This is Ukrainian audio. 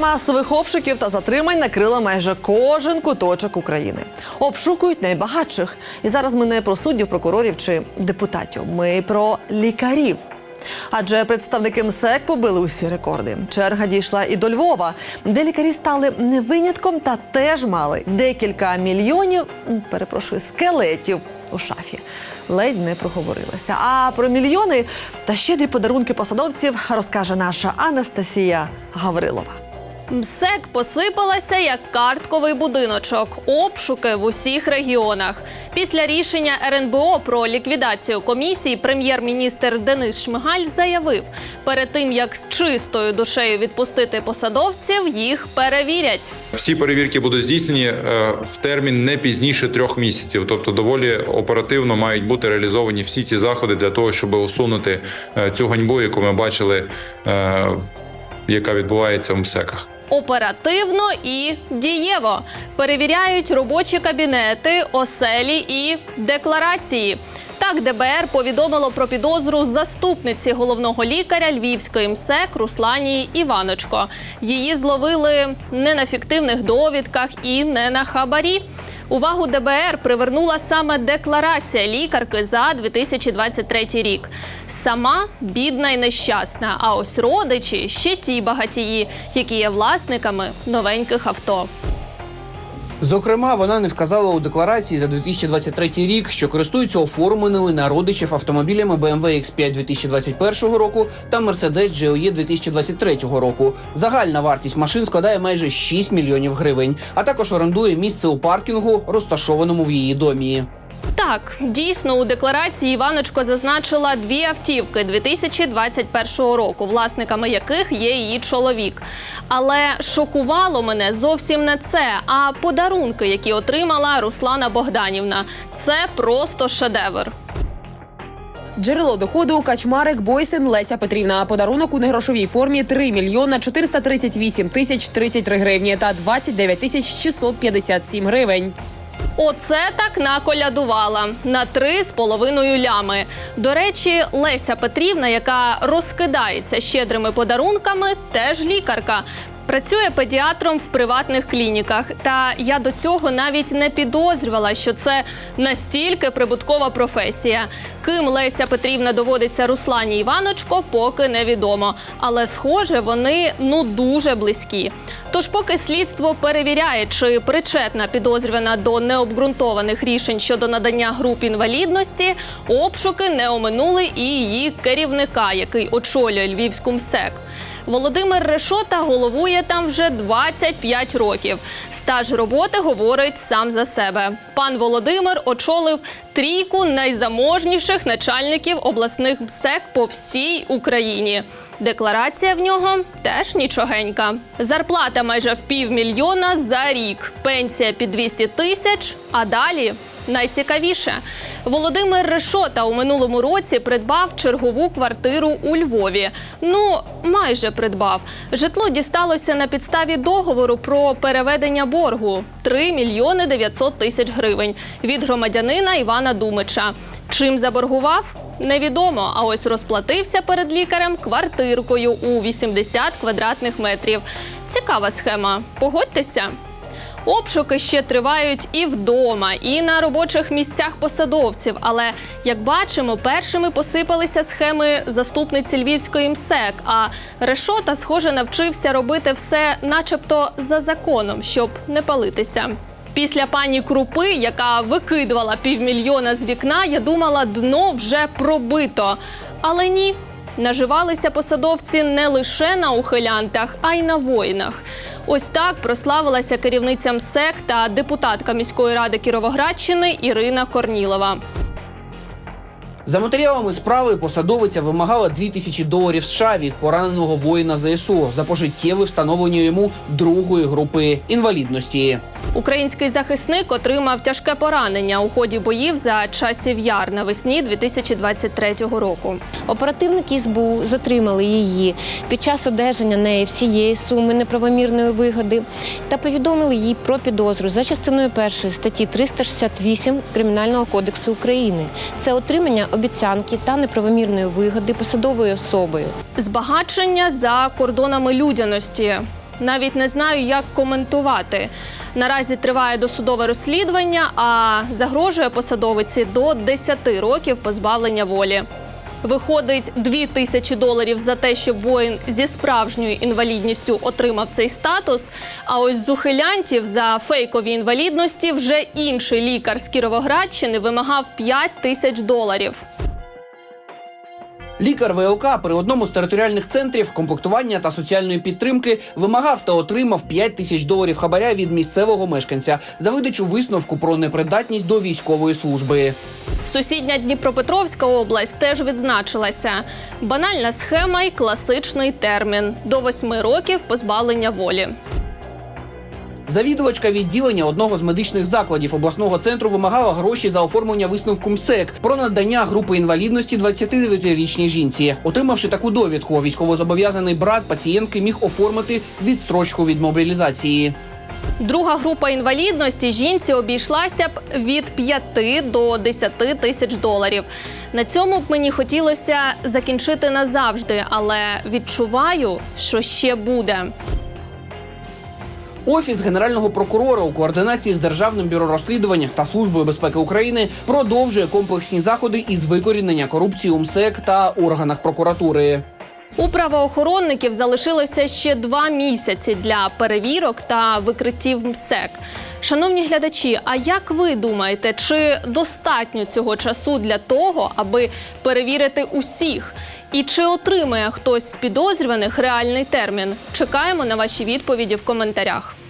Масових обшуків та затримань накрила майже кожен куточок України. Обшукують найбагатших. І зараз ми не про суддів, прокурорів чи депутатів. Ми про лікарів. Адже представники МСЕК побили усі рекорди. Черга дійшла і до Львова, де лікарі стали не винятком та теж мали декілька мільйонів, перепрошую, скелетів у шафі. Ледь не проговорилася. А про мільйони та щедрі подарунки посадовців розкаже наша Анастасія Гаврилова. МСЕК посипалася як картковий будиночок, обшуки в усіх регіонах. Після рішення РНБО про ліквідацію комісії прем'єр-міністр Денис Шмигаль заявив, перед тим як з чистою душею відпустити посадовців, їх перевірять. Всі перевірки будуть здійснені е, в термін не пізніше трьох місяців, тобто доволі оперативно мають бути реалізовані всі ці заходи для того, щоб усунути е, цю ганьбу, яку ми бачили, е, яка відбувається в МСЕКах. Оперативно і дієво перевіряють робочі кабінети, оселі і декларації. Так, ДБР повідомило про підозру заступниці головного лікаря Львівської МСЕК Русланії Іваночко. Її зловили не на фіктивних довідках і не на хабарі. Увагу ДБР привернула саме декларація лікарки за 2023 рік. Сама бідна і нещасна. А ось родичі ще ті багатії, які є власниками новеньких авто. Зокрема, вона не вказала у декларації за 2023 рік, що користуються оформленими на родичів автомобілями BMW X5 2021 року та Mercedes GLE 2023 року. Загальна вартість машин складає майже 6 мільйонів гривень, а також орендує місце у паркінгу, розташованому в її домі. Так, дійсно, у декларації Іваночко зазначила дві автівки 2021 року, власниками яких є її чоловік. Але шокувало мене зовсім не це, а подарунки, які отримала Руслана Богданівна. Це просто шедевр. Джерело доходу Качмарик Бойсен Леся Петрівна. Подарунок у негрошовій формі 3 мільйона 438 тисяч 33 гривні та 29 тисяч 657 гривень. Оце так наколядувала на три з половиною лями. До речі, Леся Петрівна, яка розкидається щедрими подарунками, теж лікарка. Працює педіатром в приватних клініках. Та я до цього навіть не підозрювала, що це настільки прибуткова професія. Ким Леся Петрівна доводиться Руслані Іваночко, поки невідомо. Але схоже, вони ну дуже близькі. Тож, поки слідство перевіряє, чи причетна підозрювана до необґрунтованих рішень щодо надання груп інвалідності, обшуки не оминули і її керівника, який очолює Львівську МСЕК. Володимир Решота головує там вже 25 років. Стаж роботи говорить сам за себе. Пан Володимир очолив трійку найзаможніших начальників обласних МСЕК по всій Україні. Декларація в нього теж нічогенька. Зарплата майже в півмільйона за рік. Пенсія під 200 тисяч. А далі найцікавіше. Володимир Решота у минулому році придбав чергову квартиру у Львові. Ну, майже придбав. Житло дісталося на підставі договору про переведення боргу 3 мільйони 900 тисяч гривень від громадянина Івана Думича. Чим заборгував? Невідомо, а ось розплатився перед лікарем квартиркою у 80 квадратних метрів. Цікава схема. Погодьтеся. Обшуки ще тривають і вдома, і на робочих місцях посадовців. Але як бачимо, першими посипалися схеми заступниці Львівської МСЕК. А Решота, схоже, навчився робити все, начебто, за законом, щоб не палитися. Після пані Крупи, яка викидувала півмільйона з вікна, я думала, дно вже пробито. Але ні. Наживалися посадовці не лише на ухилянтах, а й на воїнах. Ось так прославилася керівниця МСЕК та депутатка міської ради Кіровоградщини Ірина Корнілова. За матеріалами справи посадовиця вимагала 2 тисячі доларів США від пораненого воїна ЗСУ за пожиттєве встановлення йому другої групи інвалідності. Український захисник отримав тяжке поранення у ході боїв за часів яр навесні 2023 року. Оперативники СБУ затримали її під час одержання неї всієї суми неправомірної вигоди та повідомили їй про підозру за частиною першої статті 368 Кримінального кодексу України. Це отримання обіцянки та неправомірної вигоди посадовою особою. Збагачення за кордонами людяності. Навіть не знаю, як коментувати. Наразі триває досудове розслідування, а загрожує посадовиці до 10 років позбавлення волі. Виходить 2 тисячі доларів за те, щоб воїн зі справжньою інвалідністю отримав цей статус. А ось з ухилянтів за фейкові інвалідності вже інший лікар з Кіровоградщини вимагав 5 тисяч доларів. Лікар ВЛК при одному з територіальних центрів комплектування та соціальної підтримки вимагав та отримав 5 тисяч доларів хабаря від місцевого мешканця за видачу висновку про непридатність до військової служби. Сусідня Дніпропетровська область теж відзначилася. Банальна схема і класичний термін до 8 років позбавлення волі. Завідувачка відділення одного з медичних закладів обласного центру вимагала гроші за оформлення висновку МСЕК про надання групи інвалідності 29-річній жінці. Отримавши таку довідку, військовозобов'язаний брат пацієнтки міг оформити відстрочку від мобілізації. Друга група інвалідності жінці обійшлася б від 5 до 10 тисяч доларів. На цьому б мені хотілося закінчити назавжди, але відчуваю, що ще буде. Офіс генерального прокурора у координації з державним бюро розслідувань та службою безпеки України продовжує комплексні заходи із викорінення корупції у МСЕК та органах прокуратури. У правоохоронників залишилося ще два місяці для перевірок та викриттів МСЕК. Шановні глядачі, а як ви думаєте, чи достатньо цього часу для того, аби перевірити усіх? І чи отримає хтось з підозрюваних реальний термін? Чекаємо на ваші відповіді в коментарях.